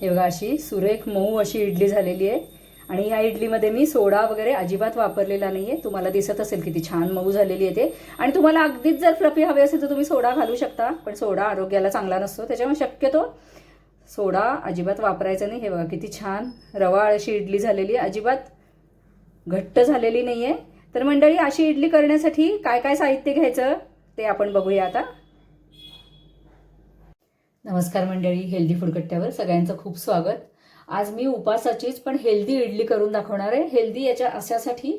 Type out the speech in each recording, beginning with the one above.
हे बघा अशी सुरेख मऊ अशी इडली झालेली आहे. आणि ह्या इडलीमध्ये मी सोडा वगैरे अजिबात वापरलेला नाही आहे तुम्हाला दिसत असेल किती छान मऊ झालेली आहे ते. आणि तुम्हाला अगदीच जर फ्लफी हवे असेल तर तुम्ही सोडा घालू शकता पण सोडा आरोग्याला चांगला नसतो. त्याच्यामुळे शक्यतो सोडा अजिबात वापरायचा नाही. हे बघा किती छान रवाळ अशी इडली झालेली आहे. अजिबात घट्ट झालेली नाही आहे तर मंडळी अशी इडली करण्यासाठी काय काय साहित्य घ्यायचं ते आपण बघूया आता. नमस्कार मंडळी हेल्दी फुडकट्ट्यावर सगळ्यांचं खूप स्वागत. आज मी उपासाचीच पण हेल्दी इडली करून दाखवणार आहे. हेल्दी याच्या अशासाठी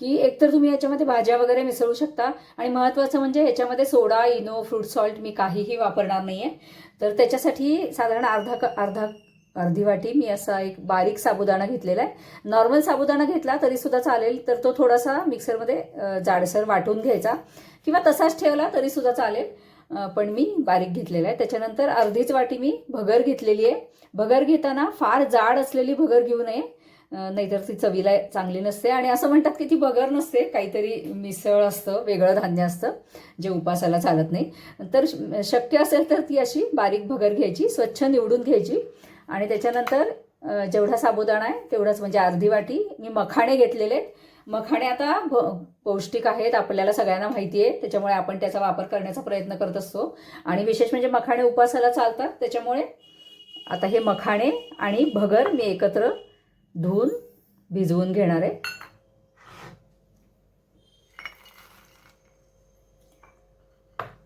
की एकतर तुम्ही याच्यामध्ये भाज्या वगैरे मिसळू शकता आणि महत्त्वाचं म्हणजे याच्यामध्ये सोडा इनो फ्रूट सॉल्ट मी काहीही वापरणार नाही आहे तर त्याच्यासाठी साधारण अर्धा क अर्धा अर्धी वाटी मी असा एक बारीक साबुदाणा घेतलेला आहे. नॉर्मल साबुदाणा घेतला तरीसुद्धा चालेल तर तो थोडासा मिक्सरमध्ये जाडसर वाटून घ्यायचा. किंवा तसाच ठेवला तरीसुद्धा चालेल. पण मी बारीक घेतलेला आहे. त्याच्यानंतर अर्धीच वाटी मी भगर घेतलेली आहे. भगर घेताना फार जाड असलेली भगर घेऊ नये. नाहीतर ती चवीला चांगली नसते. आणि असं म्हणतात की ती भगर नसते. काहीतरी मिसळ असतं वेगळं धान्य असतं जे उपासाला चालत नाही. तर शक्य असेल तर ती अशी बारीक भगर घ्यायची स्वच्छ निवडून घ्यायची. आणि त्याच्यानंतर जेवढा साबुदाणा आहे तेवढाच म्हणजे अर्धी वाटी मी मखाणे घेतलेले आहेत. मखाणे आता भ पौष्टिक आहेत आपल्याला सगळ्यांना माहिती आहे. त्याच्यामुळे आपण त्याचा वापर करण्याचा प्रयत्न करत असतो. आणि विशेष म्हणजे मखाणे उपासाला चालतात. त्याच्यामुळे आता हे मखाणे आणि भगर मी एकत्र धुवून भिजवून घेणार आहे.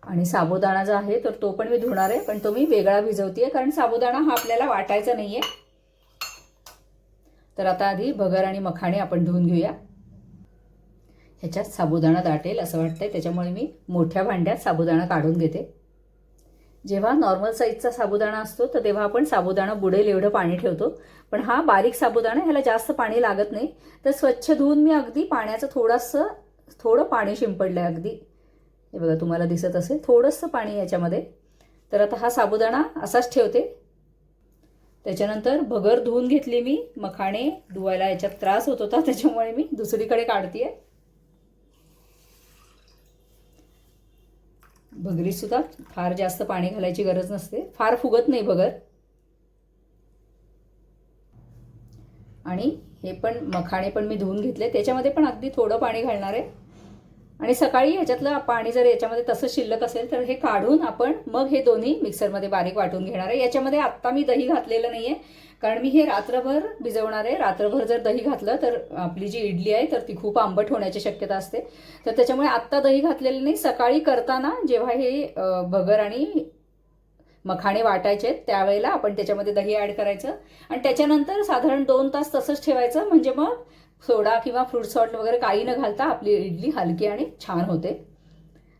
आणि साबुदाणा जो आहे तर तो पण मी धुणार आहे. पण तो मी वेगळा भिजवते कारण साबुदाणा हा आपल्याला वाटायचा नाही आहे तर आता आधी भगर आणि मखाणे आपण धुवून घेऊया. ह्याच्यात साबुदाणा दाटेल असं वाटतंय. त्याच्यामुळे मी मोठ्या भांड्यात साबुदाणा काढून घेते. जेव्हा नॉर्मल साईजचा साबुदाणा असतो तर तेव्हा आपण साबुदाणा बुडेल एवढं पाणी ठेवतो. पण हा बारीक साबुदाणा ह्याला जास्त पाणी लागत नाही. तर स्वच्छ धुवून मी अगदी पाण्याचं थोडंसं थोडं पाणी शिंपडलं आहे अगदी. हे बघा तुम्हाला दिसत असेल थोडंसं पाणी याच्यामध्ये. तर आता हा साबुदाणा असाच ठेवते. त्याच्यानंतर भगर धुवून घेतली मी. मखाणे धुवायला याच्यात त्रास होत होता त्याच्यामुळे मी दुसरीकडे काढते आहे सुद्धा फार जास्त पाणी घालायची गरज नसते. फार फुगत नाही भगर. आणि हे पण मखाणे पण मी धुवून घेतले. त्याच्यामध्ये पण अगदी थोडं पाणी घालणार आहे. आणि सकाळी ह्याच्यातलं पाणी जर याच्यामध्ये तसं शिल्लक असेल तर हे काढून आपण मग हे दोन्ही मिक्सरमध्ये बारीक वाटून घेणार आहे. याच्यामध्ये आत्ता मी दही घातलेलं नाही आहे कारण मी हे रात्रभर भिजवणार आहे. रात्रभर जर दही घातलं तर आपली जी इडली आहे तर ती खूप आंबट होण्याची शक्यता असते. तर त्याच्यामुळे आत्ता दही घातलेलं नाही. सकाळी करताना जेव्हा हे भगर आणि मखाणे वाटायचे आहेत, त्यावेळेला आपण त्याच्यामध्ये दही ॲड करायचं. आणि त्याच्यानंतर साधारण दोन तास तसंच ठेवायचं. म्हणजे मग सोडा किंवा फ्रूट सॉल्ट वगैरे काही न घालता आपली इडली हलकी आणि छान होते.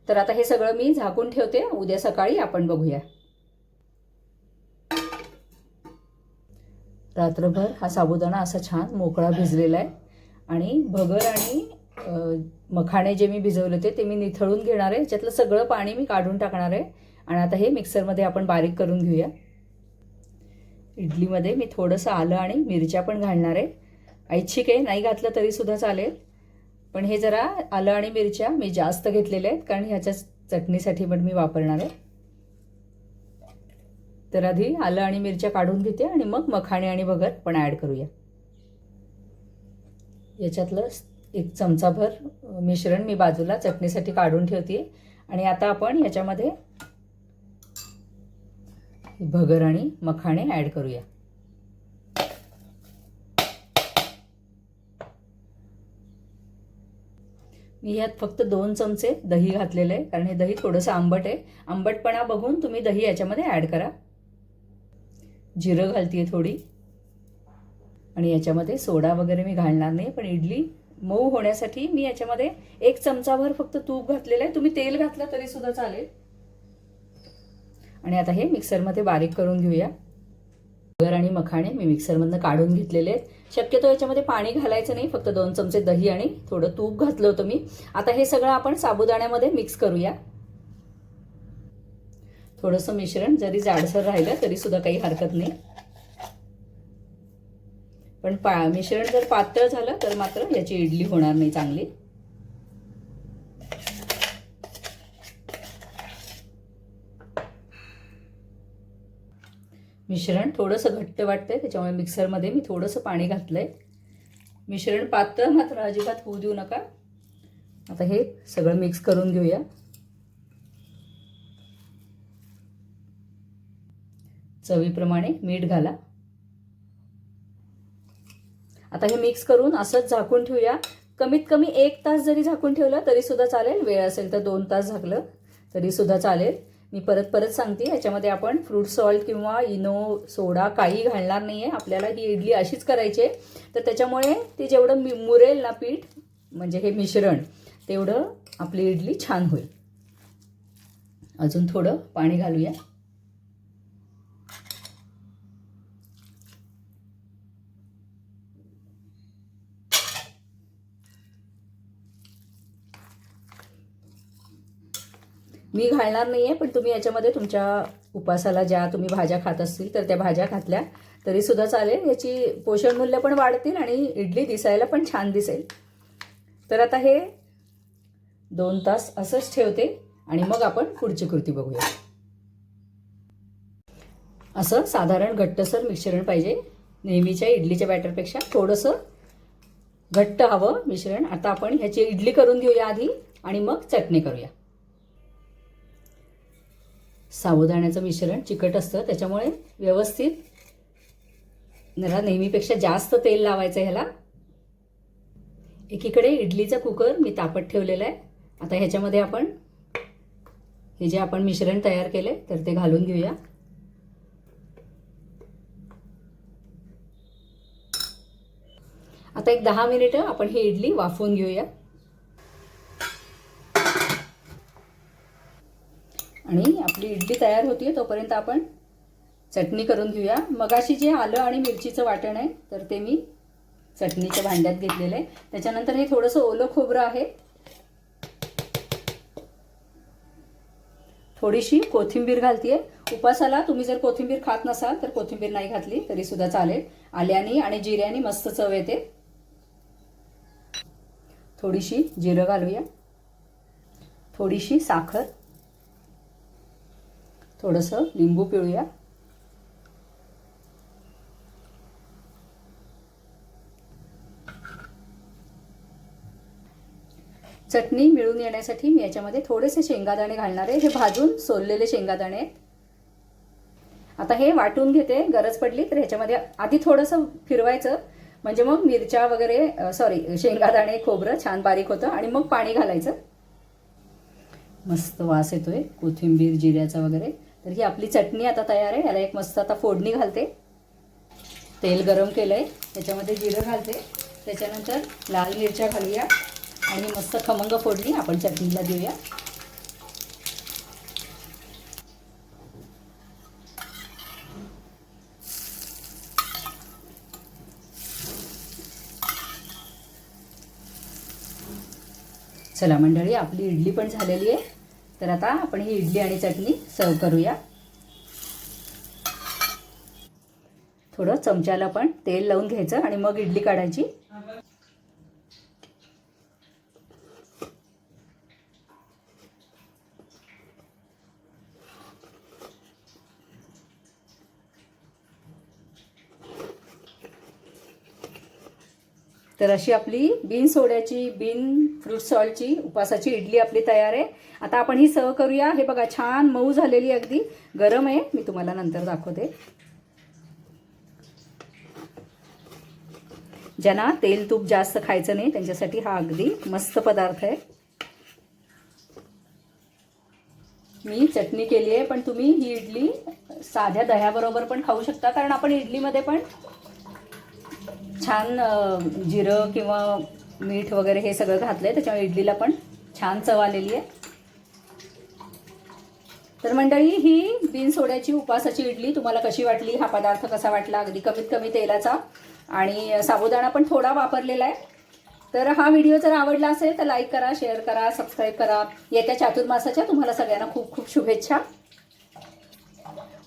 तर आता हे सगळं मी झाकून ठेवते. उद्या सकाळी आपण बघूया. रात्रभर हा साबुदाणा असा छान मोकळा भिजलेला आहे. आणि भगर आणि मखाणे जे मी भिजवले होते ते मी निथळून घेणार आहे. ज्यातलं सगळं पाणी मी काढून टाकणार आहे. आणि आता हे मिक्सरमध्ये आपण बारीक करून घेऊया. इडलीमध्ये मी थोडंसं आलं आणि मिरच्या पण घालणार आहे. ऐच्छिक आहे नाही घातलं तरी सुद्धा चालेल. पण हे जरा आलं आणि मिरच्या मी जास्त घेतलेल्या आहेत कारण ह्याच्या चटणीसाठी पण मी वापरणार आहे. तर आधी आलं आणि मिरच्या काढून घेते आणि मग मखाणे आणि भगर पण ॲड करूया. याच्यातलं एक चमचाभर मिश्रण मी बाजूला चटणीसाठी काढून ठेवते आणि आता आपण याच्यामध्ये भगर आणि मखाणे ॲड करूया. मी ह्यात फक्त दोन चमचे दही घातलेले आहे कारण हे दही थोडंसं आंबट आहे. आंबटपणा बघून तुम्ही दही याच्यामध्ये ॲड करा. जिरं घालतीये थोडी. आणि याच्यामध्ये सोडा वगैरे मी घालणार नाही पण इडली मऊ होण्यासाठी मी याच्यामध्ये एक चमचाभर फक्त तूप घातलेलं आहे. तुम्ही तेल घातलं तरी सुद्धा चालेल. आणि आता हे मिक्सरमध्ये बारीक करून घेऊया. गर आणि मखाणे मी मिक्सरमधनं काढून घेतलेले आहेत. शक्यतो याच्यामध्ये पाणी घालायचं नाही फक्त दोन चमचे दही आणि थोडं तूप घातलं होतं मी. आता हे सगळं आपण साबुदाण्यामध्ये मिक्स करूया. थोडंसं मिश्रण जरी जाडसर राहिलं तरी सुद्धा काही हरकत नाही. पण पा मिश्रण जर पातळ झालं तर मात्र याची इडली होणार नाही चांगली. मिश्रण थोडंसं घट्ट वाटतंय त्याच्यामुळे मिक्सरमध्ये मी थोडंसं पाणी घातलंय. मिश्रण पातळ मात्र अजिबात होऊ देऊ नका. आता हे सगळं मिक्स करून घेऊया. चवीप्रमाणे मीठ घाला. आता हे मिक्स करून असंच झाकून ठेवूया. कमीत कमी एक तास जरी झाकून ठेवलं तरी सुद्धा चालेल. वेळ असेल तर दोन तास झाकलं तरी सुद्धा चालेल. मी परत परत सांगते ह्याच्यामध्ये आपण फ्रूट सॉल्ट किंवा इनो सोडा काही घालणार नाही आहे आपल्याला ही इडली अशीच करायची आहे. तर त्याच्यामुळे ते जेवढं मि मुरेल ना पीठ म्हणजे हे मिश्रण तेवढं आपली इडली छान होईल. अजून थोडं पाणी घालूया. मी घालणार नाही आहे पण तुम्ही याच्यामध्ये तुमच्या उपासाला ज्या तुम्ही भाज्या खात असतील तर त्या भाज्या घातल्या तरीसुद्धा चालेल. याची पोषण मूल्य पण वाढतील आणि इडली दिसायला पण छान दिसेल. तर आता हे दोन तास असंच ठेवते आणि मग आपण पुढची कृती बघूया. असं साधारण घट्टसर मिश्रण पाहिजे. नेहमीच्या इडलीच्या बॅटरपेक्षा थोडंसं घट्ट हवं मिश्रण. आता आपण ह्याची इडली करून घेऊया आधी आणि मग चटणी करूया. साबुदाण्याचं मिश्रण चिकट असतं त्याच्यामुळे व्यवस्थित जरा नेहमीपेक्षा जास्त तेल लावायचं ह्याला. एकीकडे इडलीचा कुकर मी तापत ठेवलेला आहे. आता ह्याच्यामध्ये आपण हे जे आपण मिश्रण तयार केले तर ते घालून घेऊया. आता एक दहा मिनिटं आपण ही इडली वाफवून घेऊया. आणि आपली इडली तयार होतीये तोपर्यंत आपण चटणी करून घेऊया. मगाशी जे आलं आणि मिरचीचं वाटण आहे तर ते मी चटणीच्या भांड्यात घेतलेलं आहे. त्याच्यानंतर हे थोडंसं ओलं खोबरं आहे. थोडीशी कोथिंबीर घालतीये. उपासाला तुम्ही जर कोथिंबीर खात नसाल तर कोथिंबीर नाही घातली तरी सुद्धा चालेल. आल्यानी आणि जिऱ्यानी मस्त चव येते. थोडीशी जिरं घालूया. थोडीशी साखर. थोडंसं लिंबू पिळूया. चटणी मिळून येण्यासाठी मी याच्यामध्ये थोडेसे शेंगादाणे घालणार आहे. हे भाजून सोललेले शेंगादाणे आहेत. आता हे वाटून घेते. गरज पडली तर ह्याच्यामध्ये आधी थोडंसं फिरवायचं. म्हणजे मग मिरच्या वगैरे सॉरी शेंगादाणे खोबरं छान बारीक होतं आणि मग पाणी घालायचं. मस्त वास येतोय. कोथिंबीर जिऱ्याचा वगैरे. तर ही आपली चटणी आता तयार आहे. याला एक मस्त आता फोडणी घालते. तेल गरम केलं आहे त्याच्यामध्ये जिरं घालते. त्याच्यानंतर लाल मिरच्या घालूया. आणि मस्त खमंग फोडणी आपण चटणीला देऊया. चला मंडळी आपली इडली पण झालेली आहे. तर आता आपण ही इडली आणि चटणी सर्व करूया. थोडं चमच्याला पण तेल लावून घ्यायचं आणि मग इडली काढायची. तर अशी आपली बिन सोड्याची बिन फ्रूट सॉल्टची उपासाची इडली आपली तयार आहे. आता आपण ही सर्व करूया. हे बघा छान मऊ झालेली अगदी. गरम आहे. मी तुम्हाला नंतर दाखवते. ज्यांना तेल तूप जास्त खायचं नाही त्यांच्यासाठी हा अगदी मस्त पदार्थ आहे. मी चटणी केली आहे पण तुम्ही ही इडली साध्या दह्याबरोबर पण खाऊ शकता कारण आपण इडलीमध्ये पण छान जिरं किंवा मीठ वगैरे हे सगळं घातलं आहे त्याच्यामुळे इडलीला पण छान चव आलेली आहे. तर मंडळी ही बिन सोड्याची उपासाची इडली तुम्हाला कशी वाटली? हा पदार्थ कसा वाटला? अगदी कमीत कमी तेलाचा आणि साबुदाणा पण थोडा वापरलेला आहे. तर हा व्हिडिओ जर आवडला असेल तर लाईक करा शेअर करा सबस्क्राईब करा. येत्या चातुर्मासाच्या तुम्हाला सगळ्यांना खूप खूप शुभेच्छा.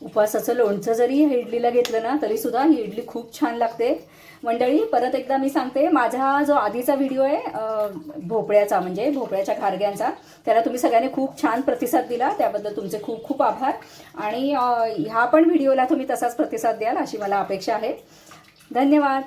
उपवासाचं लोणचं जरी ह्या इडलीला घेतलं ना तरीसुद्धा ही इडली खूप छान लागते. मंडळी परत एकदा मी सांगते माझा जो आधीचा व्हिडिओ आहे भोपळ्याचा म्हणजे भोपळ्याच्या खारग्यांचा त्याला तुम्ही सगळ्यांनी खूप छान प्रतिसाद दिला त्याबद्दल तुमचे खूप खूप आभार. आणि ह्या पण व्हिडिओला तुम्ही तसाच प्रतिसाद द्याल अशी मला अपेक्षा आहे. धन्यवाद.